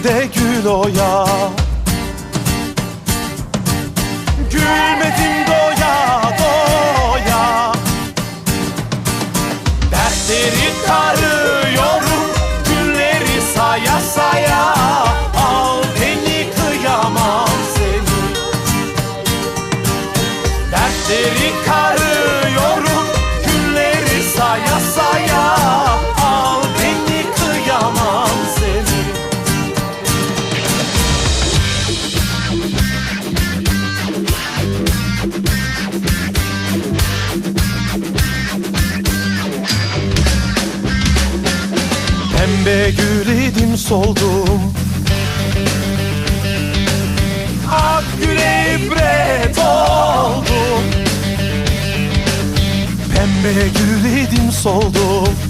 Ellerinde gül oya. Gülmedim doya doya. Dertleri tarıyorum Günleri saya saya. Al beni kıyamam seni. Dertleri karıyorum Pembe gül idim soldum. Ak güle ibret oldum. Pembe gül idim soldum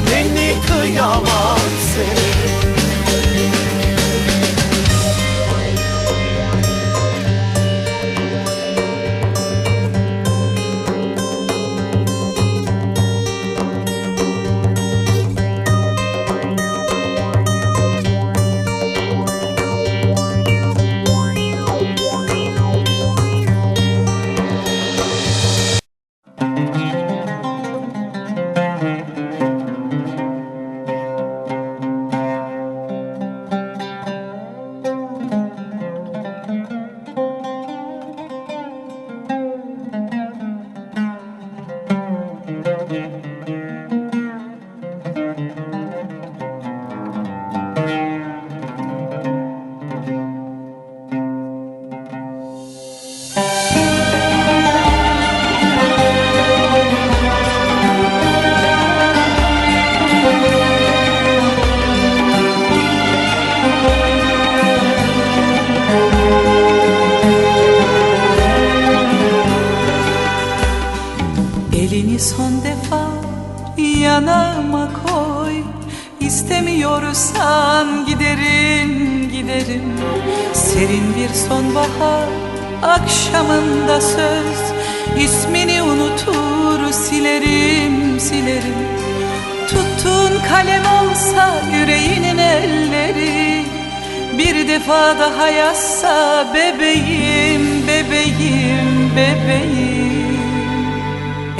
son defa yanağıma koy. İstemiyorsan giderim giderim. Serin bir sonbahar akşamında söz. İsmini unutur silerim silerim. Tuttuğun kalem olsa yüreğinin elleri. Bir defa daha yazsa bebeğim bebeğim bebeğim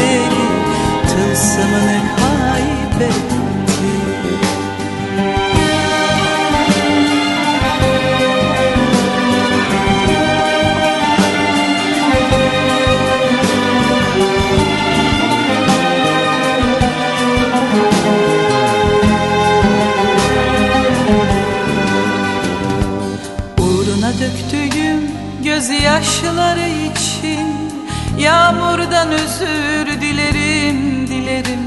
güzeli tılsımını kaybetti Uğruna döktüğüm gözyaşları için Yağmurdan özür dilerim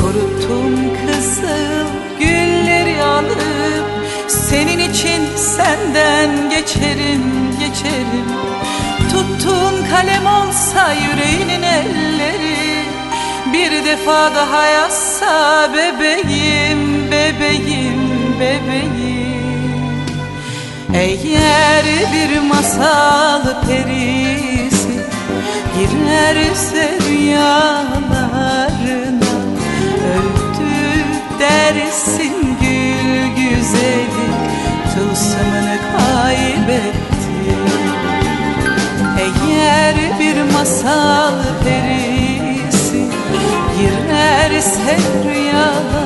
Kuruttum kızıl gülleri alıp Senin için senden geçerim geçerim. Tuttuğun kalem olsa yüreğinin elleri Bir defa daha yazsa bebeğim bebeğim bebeğim. Eğer bir masal perisi girerse rüyalarına Girerse rüyalar